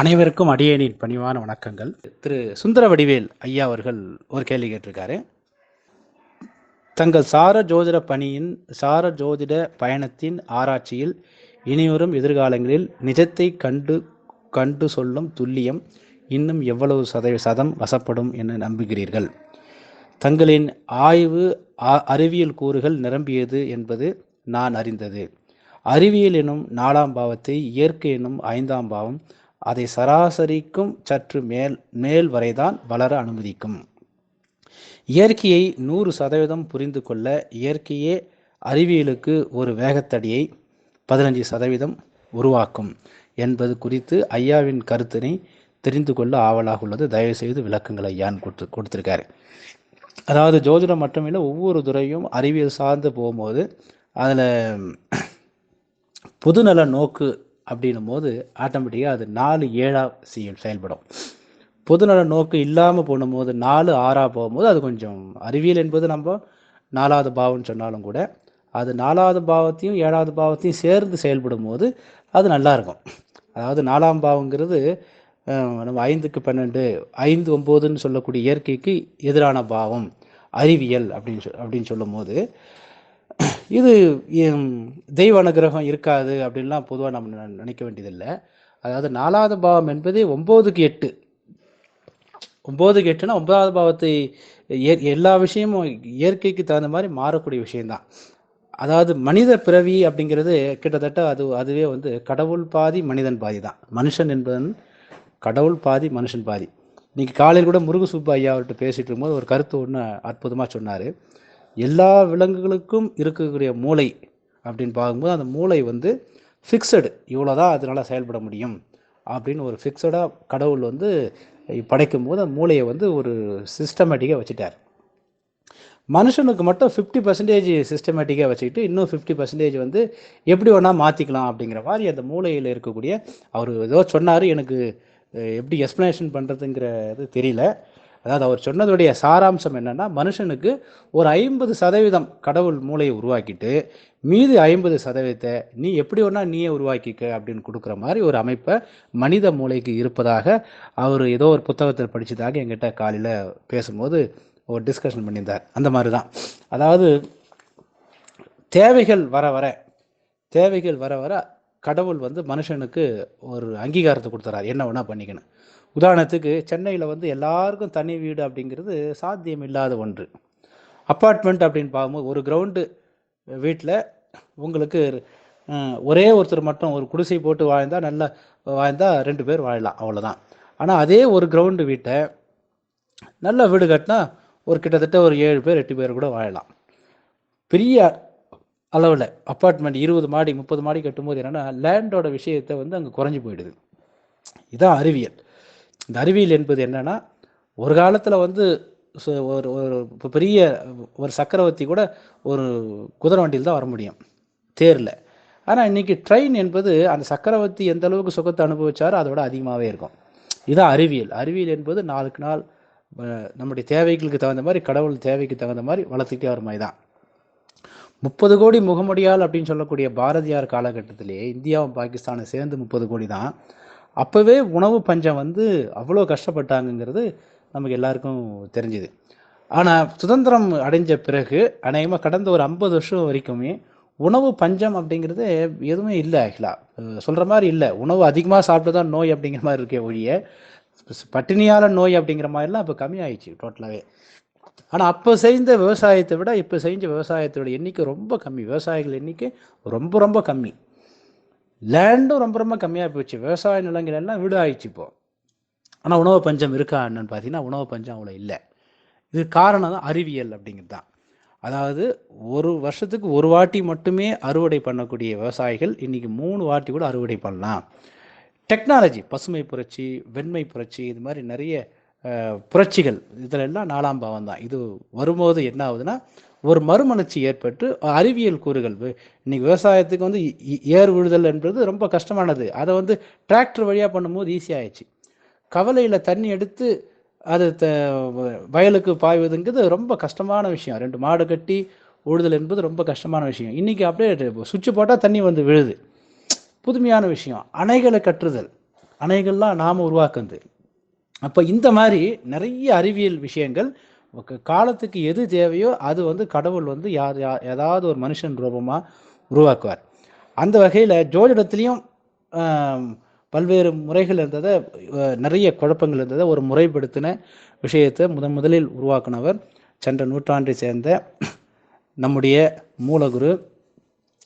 அனைவருக்கும் அடியேனின் பணிவான வணக்கங்கள். திரு சுந்தர வடிவேல் ஐயா அவர்கள் ஒரு கேள்வி கேட்டிருக்காரு. தங்கள் சார ஜோதிட பணியின் சார ஜோதிட பயணத்தின் ஆராய்ச்சியில் இனிவரும் எதிர்காலங்களில் நிஜத்தை கண்டு கண்டு சொல்லும் துல்லியம் இன்னும் எவ்வளவு சதவீ சதம் வசப்படும் என நம்புகிறீர்கள். தங்களின் ஆய்வு அறிவியல் கூறுகள் நிரம்பியது என்பது நான் அறிந்தது. அறிவியல் எனும் நாலாம் பாவத்தை இயற்கை எனும் ஐந்தாம் பாவம் அதை சராசரிக்கும் சற்று மேல் மேல் வரைதான் வளர அனுமதிக்கும். இயற்கையை நூறு சதவீதம் புரிந்து கொள்ள இயற்கையே அறிவியலுக்கு ஒரு வேகத்தடியை பதினஞ்சு சதவீதம் உருவாக்கும் என்பது குறித்து ஐயாவின் கருத்தினை தெரிந்து கொள்ள ஆவலாக உள்ளது. தயவுசெய்து விளக்கங்களை ஐயான் கொடுத்து கொடுத்துருக்காரு. அதாவது ஜோதிடம் மட்டுமில்லை ஒவ்வொரு துறையும் அறிவியல் சார்ந்து போகும்போது அதில் பொதுநல நோக்கு அப்படின்னும் போது ஆட்டோமேட்டிக்காக அது நாலு ஏழாக செயல் செயல்படும். பொதுநல நோக்கு இல்லாமல் போகும்போது நாலு ஆறாக போகும்போது அது கொஞ்சம் அறிவியல் என்பது நம்ம நாலாவது பாவம்னு சொன்னாலும் கூட அது நாலாவது பாவத்தையும் ஏழாவது பாவத்தையும் சேர்ந்து செயல்படும் போது அது நல்லா இருக்கும். அதாவது நாலாம் பாவங்கிறது நம்ம ஐந்துக்கு பன்னெண்டு ஐந்து ஒம்போதுன்னு சொல்லக்கூடிய இயற்கைக்கு எதிரான பாவம் அறிவியல் அப்படின்னு சொல் அப்படின்னு சொல்லும் போது இது தெய்வ அனுகிரகம் இருக்காது அப்படின்லாம் பொதுவாக நம்ம நெ- நினைக்க வேண்டியதில்லை. அதாவது நாலாவது பாவம் என்பது ஒம்போதுக்கு எட்டு. ஒம்போதுக்கு எட்டுனா ஒன்பதாவது பாவத்தை எல்லா விஷயமும் இயற்கைக்கு தகுந்த மாதிரி மாறக்கூடிய விஷயம்தான். அதாவது மனித பிறவி அப்படிங்கிறது கிட்டத்தட்ட அது அதுவே வந்து கடவுள் பாதி மனிதன் பாதி தான் மனுஷன் என்பதன் கடவுள் பாதி மனுஷன் பாதி. இன்னைக்கு காலையில் கூட முருகசுப்பு ஐயா அவர்கிட்ட பேசிட்டு இருக்கும்போது ஒரு கருத்து ஒன்று அற்புதமாக சொன்னார். எல்லா விலங்குகளுக்கும் இருக்கக்கூடிய மூளை அப்படின்னு பார்க்கும்போது அந்த மூளை வந்து ஃபிக்ஸடு இவ்வளோ தான் அதனால் செயல்பட முடியும் அப்படின்னு ஒரு ஃபிக்ஸடாக கடவுள் வந்து படைக்கும் போது அந்த மூளையை வந்து ஒரு சிஸ்டமேட்டிக்காக வச்சுட்டார். மனுஷனுக்கு மட்டும் ஃபிஃப்டி பர்சன்டேஜ் சிஸ்டமேட்டிக்காக வச்சுக்கிட்டு இன்னும் ஃபிஃப்டி பர்சன்டேஜ் வந்து எப்படி வேணால் மாற்றிக்கலாம் அப்படிங்கிற மாதிரி அந்த மூளையில் இருக்கக்கூடிய அவர் ஏதோ சொன்னார் எனக்கு எப்படி எக்ஸ்ப்ளனேஷன் பண்ணுறதுங்கிற இது தெரியல. அதாவது அவர் சொன்னதுடைய சாராம்சம் என்னன்னா மனுஷனுக்கு ஒரு ஐம்பது சதவீதம் கடவுள் மூளையை உருவாக்கிட்டு மீது ஐம்பது சதவீதத்தை நீ எப்படி வேணா நீயே உருவாக்கிக்க அப்படின்னு கொடுக்குற மாதிரி ஒரு அமைப்பை மனித மூளைக்கு இருப்பதாக அவர் ஏதோ ஒரு புத்தகத்தில் படித்ததாக எங்கிட்ட காலையில் பேசும்போது ஒரு டிஸ்கஷன் பண்ணியிருந்தார். அந்த மாதிரி தான் அதாவது தேவைகள் வர வர தேவைகள் வர வர கடவுள் வந்து மனுஷனுக்கு ஒரு அங்கீகாரத்தை கொடுத்துறாரு. என்ன வேணால் பண்ணிக்கணும். உதாரணத்துக்கு சென்னையில் வந்து எல்லாருக்கும் தனி வீடு அப்படிங்கிறது சாத்தியம் இல்லாத ஒன்று. அப்பார்ட்மெண்ட் அப்படின்னு பார்க்கும்போது ஒரு கிரவுண்டு வீட்டில் உங்களுக்கு ஒரே ஒருத்தர் மட்டும் ஒரு குடிசை போட்டு வாழ்ந்தால் நல்லா வாழ்ந்தால் ரெண்டு பேர் வாழலாம் அவ்வளோதான் ஆனால் அதே ஒரு கிரவுண்டு வீட்டை நல்ல வீடு கட்டினா ஒரு கிட்டத்தட்ட ஒரு ஏழு பேர் எட்டு பேர் கூட வாழலாம். பெரிய அளவில் அப்பார்ட்மெண்ட் இருபது மாடி முப்பது மாடி கட்டும்போது என்னென்னா லேண்டோட விஷயத்தை வந்து அங்கே குறைஞ்சி போயிடுது. இதான் அறிவியல். இந்த அறிவியல் என்பது என்னென்னா ஒரு காலத்தில் வந்து சு- ஒரு ஒரு பெரிய ஒரு சக்கரவர்த்தி கூட ஒரு குதிரை வண்டியில் தான் வர முடியும். தேரில். ஆனால் இன்னைக்கு ட்ரெயின் என்பது அந்த சக்கரவர்த்தி எந்த அளவுக்கு சுகத்தை அனுபவிச்சாரோ அதை விட அதிகமாகவே இருக்கும். இதுதான் அறிவியல். அறிவியல் என்பது நாளுக்கு நாள் நம்முடைய தேவைகளுக்கு தகுந்த மாதிரி கடவுள் தேவைக்கு தகுந்த மாதிரி வளர்த்துக்கிட்டே வர மாதிரி தான். முப்பது கோடி முகமுடியால் அப்படின்னு சொல்லக்கூடிய பாரதியார் காலகட்டத்திலே இந்தியாவும் பாகிஸ்தானும் சேர்ந்து முப்பது கோடி தான். அப்போவே உணவு பஞ்சம் வந்து அவ்வளோ கஷ்டப்பட்டாங்கங்கிறது நமக்கு எல்லாருக்கும் தெரிஞ்சுது. ஆனால் சுதந்திரம் அடைஞ்ச பிறகு அநேகமாக கடந்த ஒரு ஐம்பது வருஷம் வரைக்குமே உணவு பஞ்சம் அப்படிங்கிறது எதுவுமே இல்லை ஆக்சுவலாக சொல்கிற மாதிரி இல்லை. உணவு அதிகமாக சாப்பிட்டு தான் நோய் அப்படிங்கிற மாதிரி இருக்கே ஒழிய பட்டினியால நோய் அப்படிங்கிற மாதிரிலாம் இப்போ கம்மியாயிடுச்சு டோட்டலாகவே ஆனால் அப்போ செய்த விவசாயத்தை விட இப்போ செஞ்ச விவசாயத்தோட எண்ணிக்கை ரொம்ப கம்மி. விவசாயிகள் எண்ணிக்கை ரொம்ப ரொம்ப கம்மி. லேண்டும் ரொம்ப ரொம்ப கம்மியாக போச்சு. விவசாய நிலங்கள் எல்லாம் வீடு ஆயிடுச்சு இப்போ. ஆனால் உணவு பஞ்சம் இருக்கா என்னன்னு பார்த்தீங்கன்னா உணவு பஞ்சம் அவ்வளோ இல்லை. இது காரணம் தான் அறிவியல் அப்படிங்கிறது தான். அதாவது ஒரு வருஷத்துக்கு ஒரு வாட்டி மட்டுமே அறுவடை பண்ணக்கூடிய விவசாயிகள் இன்னைக்கு மூணு வாட்டி கூட அறுவடை பண்ணலாம். டெக்னாலஜி பசுமை புரட்சி வெண்மை புரட்சி இது மாதிரி நிறைய புரட்சிகள். இதில் எல்லாம் நாலாம் பாவம் தான் இது வரும்போது என்ன ஆகுதுன்னா ஒரு மறுமலர்ச்சி ஏற்பட்டு அறிவியல் கூறுகள் இன்னைக்கு விவசாயத்துக்கு வந்து இ- ஏர் உழுதல் என்பது ரொம்ப கஷ்டமானது. அதை வந்து டிராக்டர் வழியாக பண்ணும்போது ஈஸியாகிடுச்சு கவலையில் தண்ணி எடுத்து அது த வ- வயலுக்கு பாய்வதுங்கிறது ரொம்ப கஷ்டமான விஷயம். ரெண்டு மாடு கட்டி உழுதல் என்பது ரொம்ப கஷ்டமான விஷயம். இன்றைக்கி அப்படியே சுவிட்ச் போட்டால் தண்ணி வந்து விழுது. புதுமையான விஷயம். அணைகளை கட்டுறுதல். அணைகள்லாம் நாம் உருவாக்குனது அப்போ இந்த மாதிரி நிறைய அறிவியல் விஷயங்கள் காலத்துக்கு எது தேவையோ அது வந்து கடவுள் வந்து யார் யா- ஏதாவது ஒரு மனுஷன் ரூபமாக உருவாக்குவார். அந்த வகையில் ஜோதிடத்துலேயும் பல்வேறு முறைகள் இருந்ததை நிறைய குழப்பங்கள் இருந்ததை ஒரு முறைப்படுத்தின விஷயத்தை முதன் முதலில் உருவாக்குனவர் சென்ற நூற்றாண்டை சேர்ந்த நம்முடைய மூலகுரு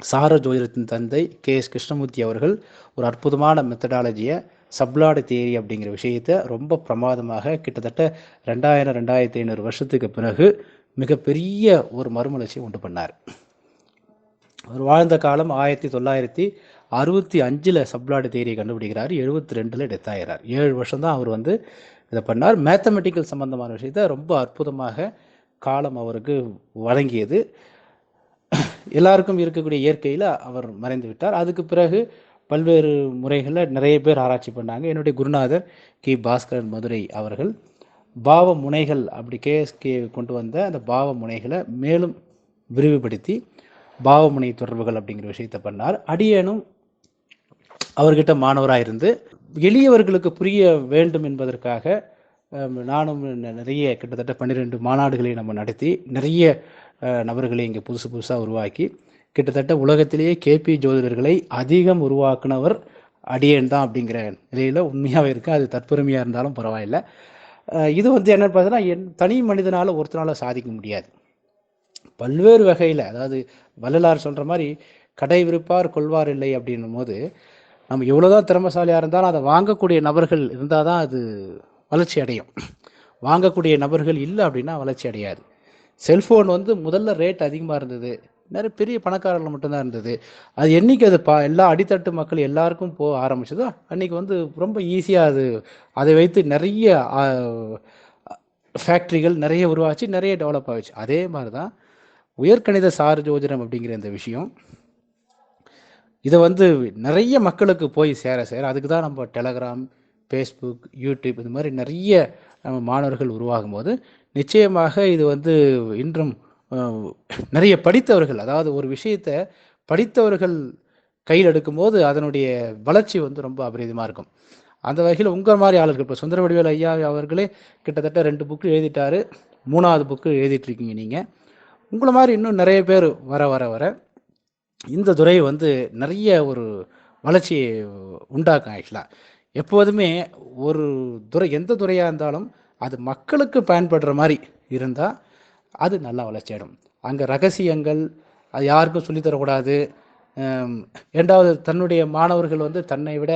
சார ஜோதிடத்தின் தந்தை கே எஸ் கிருஷ்ணமூர்த்தி அவர்கள். ஒரு அற்புதமான மெத்தடாலஜியை சப்ளாடு தேரி அப்படிங்கிற விஷயத்தை ரொம்ப பிரமாதமாக கிட்டத்தட்ட ரெண்டாயிரம் ரெண்டாயிரத்தி ஐநூறு வருஷத்துக்கு பிறகு மிகப்பெரிய ஒரு மறுமலர்ச்சியை உண்டு பண்ணார். அவர் வாழ்ந்த காலம் ஆயிரத்தி தொள்ளாயிரத்தி அறுபத்தி அஞ்சில் சப்ளாடு தேரியை கண்டுபிடிக்கிறார் எழுபத்தி ரெண்டில் டெத் ஆகிறார் ஏழு வருஷம் தான் அவர் வந்து இதை பண்ணார். மேத்தமெட்டிக்கல் சம்பந்தமான விஷயத்தை ரொம்ப அற்புதமாக காலம் அவருக்கு வழங்கியது. எல்லாருக்கும் இருக்கக்கூடிய இயற்கையில் அவர் மறைந்து விட்டார். அதுக்கு பிறகு பல்வேறு முறைகளில் நிறைய பேர் ஆராய்ச்சி பண்ணாங்க. என்னுடைய குருநாதர் கி. பாஸ்கரன் மதுரை அவர்கள் பாவ முனைகள் அப்படி கேஎஸ்கே கொண்டு வந்த அந்த பாவ முனைகளை மேலும் விரிவுபடுத்தி பாவமுனை தொடர்புகள் அப்படிங்கிற விஷயத்தை பண்ணார். அடியேனும் அவர்கிட்ட மாணவராக இருந்து எளியவர்களுக்கு புரிய வேண்டும் என்பதற்காக நானும் ந- நிறைய கிட்டத்தட்ட பன்னிரெண்டு மாநாடுகளை நம்ம நடத்தி நிறைய நபர்களை இங்கே புதுசு புதுசாக உருவாக்கி கிட்டத்தட்ட உலகத்திலேயே கேபி ஜோதிடர்களை அதிகம் உருவாக்குனவர் அடியேன் தான் அப்படிங்கிற நிலையில் உண்மையாகவே இருக்குது அது தற்பெருமையாக இருந்தாலும் பரவாயில்லை. இது வந்து என்னன்னு பார்த்தீங்கன்னா என் தனி மனிதனால் ஒருத்தனால சாதிக்க முடியாது. பல்வேறு வகையில் அதாவது வள்ளலார் சொல்கிற மாதிரி கடை விருப்பார் கொள்வார் இல்லை அப்படின்னும் போது நம்ம எவ்வளோதான் திறமசாலியாக இருந்தாலும் அதை வாங்கக்கூடிய நபர்கள் இருந்தால் தான் அது வளர்ச்சி அடையும். வாங்கக்கூடிய நபர்கள் இல்லை அப்படின்னா வளர்ச்சி அடையாது. செல்ஃபோன் வந்து முதல்ல ரேட் அதிகமாக இருந்தது. நிறைய பெரிய பணக்காரர்கள் மட்டும்தான் இருந்தது. அது என்னைக்கு அது பா எல்லா அடித்தட்டு மக்கள் எல்லாருக்கும் போக ஆரம்பிச்சதோ அன்னைக்கு வந்து ரொம்ப ஈஸியாக அது அதை வைத்து நிறைய ஃபேக்ட்ரிகள் நிறைய உருவாச்சு நிறைய டெவலப் ஆச்சு. அதே மாதிரி தான் உயர்கணித சார் ஜோதிடம் அப்படிங்கிற இந்த விஷயம். இதை வந்து நிறைய மக்களுக்கு போய் சேர சேர அதுக்கு தான் நம்ம டெலகிராம் ஃபேஸ்புக் யூடியூப் இது மாதிரி நிறைய நம்ம மாணவர்கள் உருவாகும் போது நிச்சயமாக இது வந்து இன்றும் நிறைய படித்தவர்கள் அதாவது ஒரு விஷயத்தை படித்தவர்கள் கையில் எடுக்கும்போது அதனுடைய வளர்ச்சி வந்து ரொம்ப அபரிதமாக இருக்கும். அந்த வகையில் உங்கள் மாதிரி ஆளுகள் இப்போ சுந்தர வடிவேல் ஐயா அவர்களே கிட்டத்தட்ட ரெண்டு புக்கு எழுதிட்டாரு மூணாவது புக்கு எழுதிட்டுருக்கீங்க நீங்கள் உங்களை மாதிரி இன்னும் நிறைய பேர் வர வர வர இந்த துறை வந்து நிறைய ஒரு வளர்ச்சியை உண்டாக்கும் ஆக்சுவலாக எப்போதுமே ஒரு துறை எந்த துறையாக இருந்தாலும் அது மக்களுக்கு பயன்படுற மாதிரி இருந்தால் அது நல்லா வளர்ச்சியிடும் அங்கே ரகசியங்கள் அது யாருக்கும் சொல்லித் தரக்கூடாது. இரண்டாவது தன்னுடைய மாணவர்கள் வந்து தன்னை விட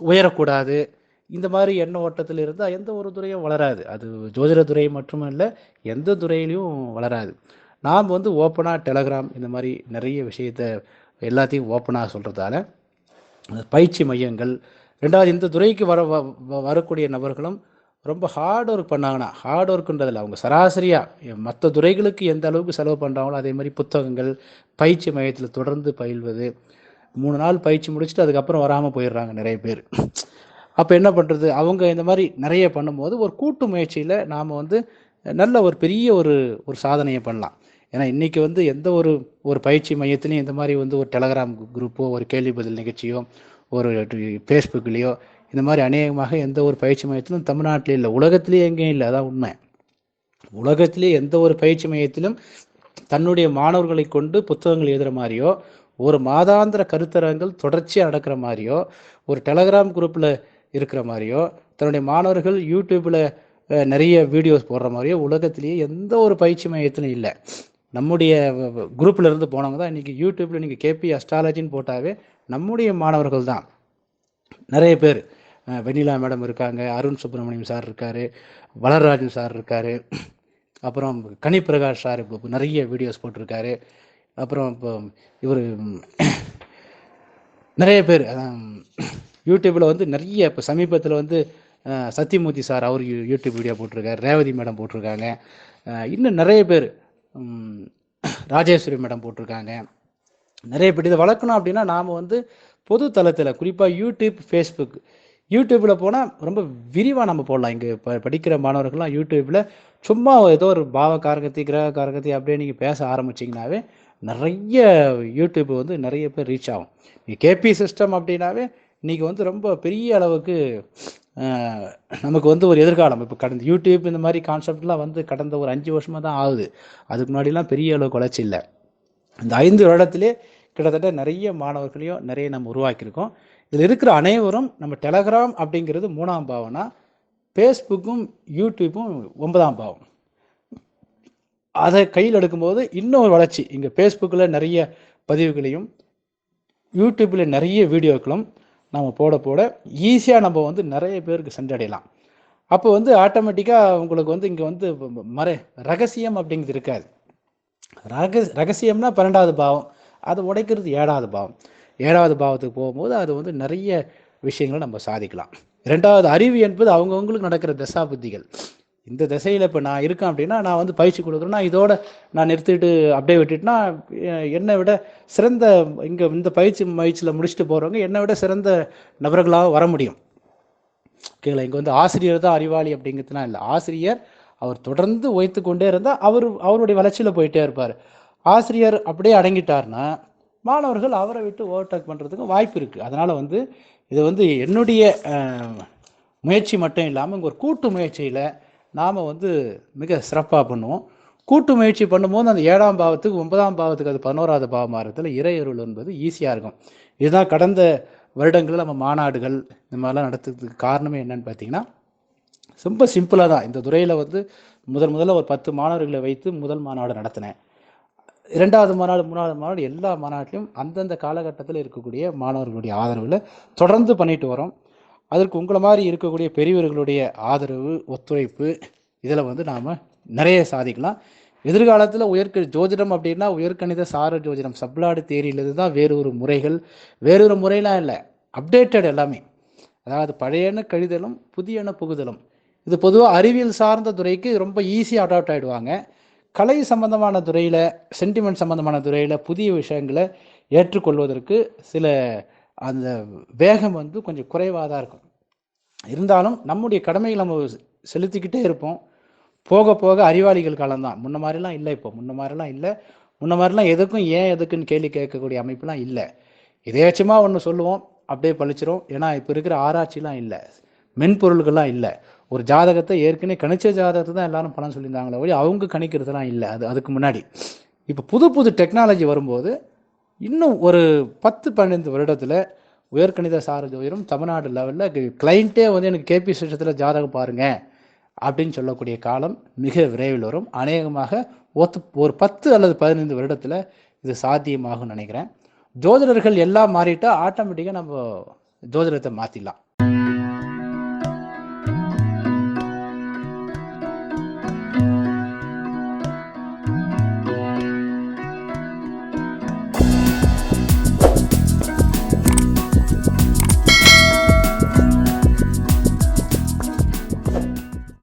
உயரக்கூடாது. இந்த மாதிரி எண்ண ஓட்டத்தில் இருந்தால் எந்த ஒரு துறையும் வளராது. அது ஜோதிட துறை மட்டுமல்ல எந்த துறையிலையும் வளராது. நாம் வந்து ஓப்பனாக டெலகிராம் இந்த மாதிரி நிறைய விஷயத்த எல்லாத்தையும் ஓப்பனாக சொல்கிறதால பயிற்சி மையங்கள் ரெண்டாவது இந்த துறைக்கு வர வ- வ- வரக்கூடிய நபர்களும் ரொம்ப ஹார்ட் ஒர்க் பண்ணாங்கன்னா ஹார்ட் ஒர்க்குன்றதில் அவங்க சராசரியாக மற்ற துறைகளுக்கு எந்த அளவுக்கு செலவு பண்ணுறாங்களோ அதே மாதிரி புத்தகங்கள் பயிற்சி மையத்தில் தொடர்ந்து பயில்வது மூணு நாள் பயிற்சி முடிச்சுட்டு அதுக்கப்புறம் வராமல் போயிடுறாங்க நிறைய பேர். அப்போ என்ன பண்ணுறது அவங்க இந்த மாதிரி நிறைய பண்ணும்போது ஒரு கூட்டு முயற்சியில் நாம் வந்து நல்ல ஒரு பெரிய ஒரு ஒரு சாதனையை பண்ணலாம். ஏன்னா இன்றைக்கி வந்து எந்த ஒரு ஒரு பயிற்சி மையத்துலையும் இந்த மாதிரி வந்து ஒரு டெலகிராம் குரூப்போ ஒரு கேள்வி பதில் நிகழ்ச்சியோ ஒரு ஃபேஸ்புக்லேயோ இந்த மாதிரி அநேகமாக எந்த ஒரு பயிற்சி மையத்திலும் தமிழ்நாட்டில் இல்லை உலகத்திலேயே எங்கேயும் இல்லை. அதான் உண்மை. உலகத்திலே எந்த ஒரு பயிற்சி மையத்திலும் தன்னுடைய மாணவர்களை கொண்டு புத்தகங்கள் எழுதுகிற மாதிரியோ ஒரு மாதாந்திர கருத்தரங்கள் தொடர்ச்சியாக நடக்கிற மாதிரியோ ஒரு டெலகிராம் குரூப்பில் இருக்கிற மாதிரியோ தன்னுடைய மாணவர்கள் யூடியூப்பில் நிறைய வீடியோஸ் போடுற மாதிரியோ உலகத்திலேயே எந்த ஒரு பயிற்சி மையத்திலும் இல்லை. நம்முடைய குரூப்பில் இருந்து போனவங்க தான் இன்றைக்கி யூடியூப்பில் நீங்கள் கேபி அஸ்ட்ராலஜின்னு போட்டாவே நம்முடைய மாணவர்கள் தான். நிறைய பேர். வெண்ணிலா மேடம் இருக்காங்க அருண் சுப்பிரமணியம் சார் இருக்கார் வளர்ராஜன் சார் இருக்கார் அப்புறம் கனிப்பிரகாஷ் சார் இப்போ நிறைய வீடியோஸ் போட்டிருக்காரு. அப்புறம் இப்போ இவர் நிறைய பேர் யூடியூப்பில் வந்து நிறைய இப்போ சமீபத்தில் வந்து சத்தியமூர்த்தி சத்யமூர்த்தி சார் அவர் யூடியூப் வீடியோ போட்டிருக்காரு ரேவதி மேடம் போட்டிருக்காங்க. இன்னும் நிறைய பேர் ராஜேஸ்வரி மேடம் போட்டிருக்காங்க. நிறைய பேர் இதை வளர்க்கணும் அப்படின்னா நாம் வந்து பொது தளத்தில் குறிப்பாக யூடியூப் ஃபேஸ்புக் யூடியூப்பில் போனால் ரொம்ப விரிவாக நம்ம போடலாம். இங்கே இப்போ படிக்கிற மாணவர்கள்லாம் யூடியூப்பில் சும்மா ஏதோ ஒரு பாவ காரகத்தி கிரக காரகத்தி அப்படியே நீங்கள் பேச ஆரம்பிச்சிங்கனாவே நிறைய யூடியூப் வந்து நிறைய பேர் ரீச் ஆகும். கேபி சிஸ்டம் அப்படின்னாவே இன்றைக்கி வந்து ரொம்ப பெரிய அளவுக்கு நமக்கு வந்து ஒரு எதிர்காலம். இப்போ கடந்த யூடியூப் இந்த மாதிரி கான்செப்ட்லாம் வந்து கடந்த ஒரு அஞ்சு வருஷமாக தான் ஆகுது. அதுக்கு முன்னாடிலாம் பெரிய அளவுக்கு வளர்ச்சி இல்லை. இந்த ஐந்து வருடத்திலே கிட்டத்தட்ட நிறைய மாணவர்களையும் நிறைய நம்ம உருவாக்கியிருக்கோம். இதில் இருக்கிற அனைவரும் நம்ம டெலகிராம் அப்படிங்கிறது மூணாம் பாவம்னா ஃபேஸ்புக்கும் யூடியூப்பும் ஒன்பதாம் பாவம். அதை கையில் எடுக்கும்போது இன்னும் ஒரு வளர்ச்சி. இங்கே ஃபேஸ்புக்கில் நிறைய பதிவுகளையும் யூடியூப்பில் நிறைய வீடியோக்களும் நம்ம போட போட ஈஸியாக நம்ம வந்து நிறைய பேருக்கு சென்றடையலாம். அப்போ வந்து ஆட்டோமேட்டிக்காக உங்களுக்கு வந்து இங்கே வந்து மறை ரகசியம் அப்படிங்கிறது இருக்காது. ரக ரகசியம்னா பன்னெண்டாவது பாவம். அதை உடைக்கிறது ஏழாவது பாவம். ஏழாவது பாவத்துக்கு போகும்போது அது வந்து நிறைய விஷயங்களை நம்ம சாதிக்கலாம். ரெண்டாவது அறிவு என்பது அவங்கவுங்களுக்கு நடக்கிற தசா புத்திகள் இந்த திசையில் இப்போ நான் இருக்கேன் அப்படின்னா நான் வந்து பயிற்சி கொடுக்குறேன்னா இதோட நான் நிறுத்திட்டு அப்படியே விட்டுட்டுனா என்னை விட சிறந்த இங்கே இந்த பயிற்சி பயிற்சியில் முடிச்சுட்டு போகிறவங்க என்னை விட சிறந்த நபர்களாக வர முடியும். ஓகேங்களா இங்கே வந்து ஆசிரியர் தான் அறிவாளி அப்படிங்கிறதுலாம் இல்லை. ஆசிரியர் அவர் தொடர்ந்து உயர்த்து கொண்டே இருந்தால் அவர் அவருடைய வளர்ச்சியில் போயிட்டே இருப்பார். ஆசிரியர் அப்படியே அடங்கிட்டார்னா மாணவர்கள் அவரை விட்டு ஓவர்டேக் பண்ணுறதுக்கும் வாய்ப்பு இருக்குது அதனால் வந்து இது வந்து என்னுடைய முயற்சி மட்டும் இல்லாமல் இங்கே ஒரு கூட்டு முயற்சியில் நாம் வந்து மிக சிறப்பாக பண்ணுவோம். கூட்டு முயற்சி பண்ணும்போது அந்த ஏழாம் பாவத்துக்கு ஒன்பதாம் பாவத்துக்கு அது பதினோராவது பாவம் மாறுறதுல இறையருள் என்பது ஈஸியாக இருக்கும். இதுதான் கடந்த வருடங்களில் நம்ம மாநாடுகள் இந்த மாதிரிலாம் நடத்துறதுக்கு காரணமே என்னன்னு பார்த்தீங்கன்னா ரொம்ப சிம்பிளாக தான். இந்த துறையில் வந்து முதல் முதல்ல ஒரு பத்து மாணவர்களை வைத்து முதல் மாநாடு நடத்தினேன். இரண்டாவது மாநாடு மூணாவது மாநாடு எல்லா மாநாட்டிலும் அந்தந்த காலகட்டத்தில் இருக்கக்கூடிய மாணவர்களுடைய ஆதரவில் தொடர்ந்து பண்ணிட்டு வரோம். அதற்கு உங்களை மாதிரி இருக்கக்கூடிய பெரியவர்களுடைய ஆதரவு ஒத்துழைப்பு இதில் வந்து நாம் நிறைய சாதிக்கலாம். எதிர்காலத்தில் உயர்க ஜோதிடம் அப்படின்னா உயர்கணித சார ஜோதிடம். சப்ளாடு தேரியிலிருந்து தான் வேறு ஒரு முறைகள் வேறொரு முறையெலாம் இல்லை. அப்டேட்டட் எல்லாமே. அதாவது பழையன கழிதலும் புதியன புகுதலும். இது பொதுவாக அறிவியல் சார்ந்த துறைக்கு ரொம்ப ஈஸியாக அடாப்ட் ஆகிடுவாங்க கலை சம்பந்தமான துறையில் சென்டிமெண்ட் சம்பந்தமான துறையில் புதிய விஷயங்களை ஏற்றுக்கொள்வதற்கு சில அந்த வேகம் வந்து கொஞ்சம் குறைவாக தான் இருக்கும். இருந்தாலும் நம்முடைய கடமைகளை நம்ம செலுத்திக்கிட்டே இருப்போம். போக போக அறிவாளிகள் காலம்தான் முன்ன மாதிரிலாம் இல்லை இப்போ. முன்ன மாதிரிலாம் இல்லை. முன்ன மாதிரிலாம் எதுக்கும் ஏன் எதுக்குன்னு கேள்வி கேட்கக்கூடிய அமைப்புலாம் இல்லை. இதேச்சமாக ஒன்று சொல்லுவோம் அப்படியே பழிச்சிரும். ஏன்னா இப்போ இருக்கிற ஆராய்ச்சிலாம் இல்லை. மென்பொருள்கள்லாம் இல்லை. ஒரு ஜாதகத்தை ஏற்கனவே கணிச்ச ஜாதகத்தை தான் எல்லாரும் பலன் சொல்லியிருந்தாங்களே ஒழி அவங்க கணிக்கிறதுலாம் இல்லை. அது அதுக்கு முன்னாடி. இப்போ புது புது டெக்னாலஜி வரும்போது இன்னும் ஒரு பத்து பன்னெண்டு வருடத்தில் உயர்கணித சார ஜோதிடம் தமிழ்நாடு லெவலில் கிளைண்ட்டே வந்து எனக்கு கேபி சிஸ்டத்தில் ஜாதகம் பாருங்க அப்படின்னு சொல்லக்கூடிய காலம் மிக விரைவில் வரும். அநேகமாக ஒத்து ஒரு பத்து அல்லது பதினைந்து வருடத்தில் இது சாத்தியமாகும் நினைக்கிறேன். ஜோதிடர்கள் எல்லாம் மாறிட்டால் ஆட்டோமேட்டிக்காக நம்ம ஜோதிடத்தை மாற்றிடலாம்